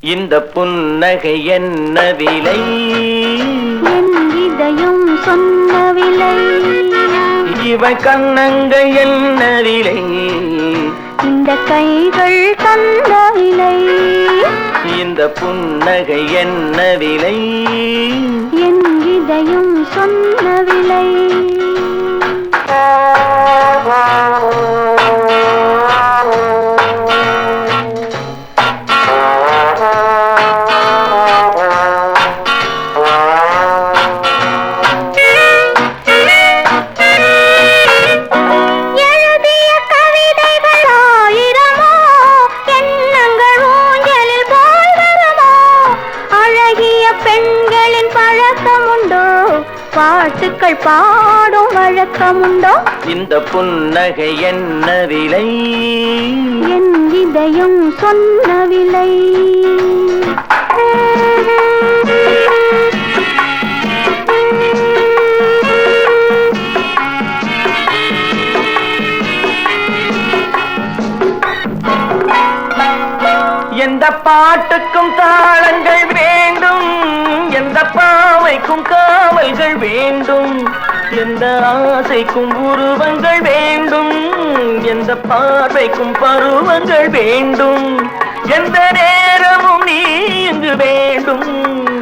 இந்த புன்னகை என்ன விலை? என் இதயம் சொன்ன விலை. இவள் கண்ணங்கள் என்ன விலை? இந்த கைகள் தந்த விலை. இந்த புன்னகை என்ன விலை? என் இதயம் சொன்ன விலை. பெண்களின் பழக்கமுண்டோ? பாட்டுக்கள் பாடும் வழக்கமுண்டோ? இந்த புன்னகை என்ன விலை? என் இதயம் சொன்ன விலை. எந்த பாட்டுக்கும் தாளங்கள் வேண்டும். எந்த ஆசைக்கும் உருவங்கள் வேண்டும். எந்த பார்வைக்கும் பருவங்கள் வேண்டும். எந்த நேரமும் நீ இங்கு வேண்டும்.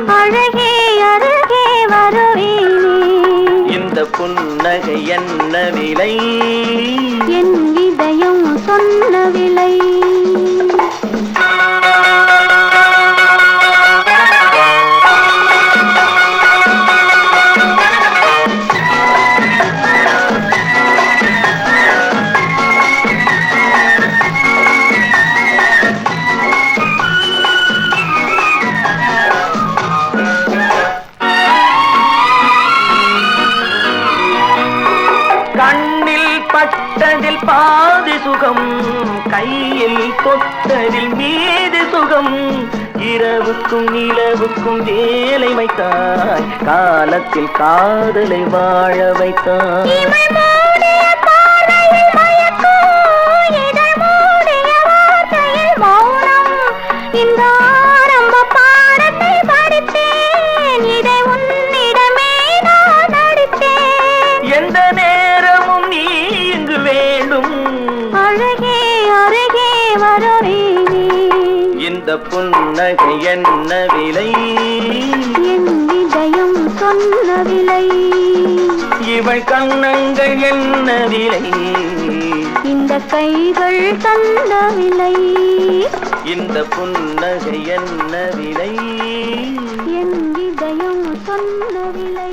அழகே அருகே வருவேனே. இந்த புன்னகை என்ன விலை? பாதி சுகம் கையில் தொட்டதில் மீது சுகம். இரவுக்கும் நிலவுக்கும் வேலை வைத்தாய் காலத்தில் காதலை வாழ வைத்தாய். இந்த அழகே அருகே வருவேனே இந்த புன்னகை என்ன விலை? என் இதயம் சொன்ன விலை. இவள் கண்ணங்கள் என்ன விலை? இந்த கைகள் தந்த விலை. இந்த புன்னகை என்ன விலை? என் இதயம் சொன்ன விலை.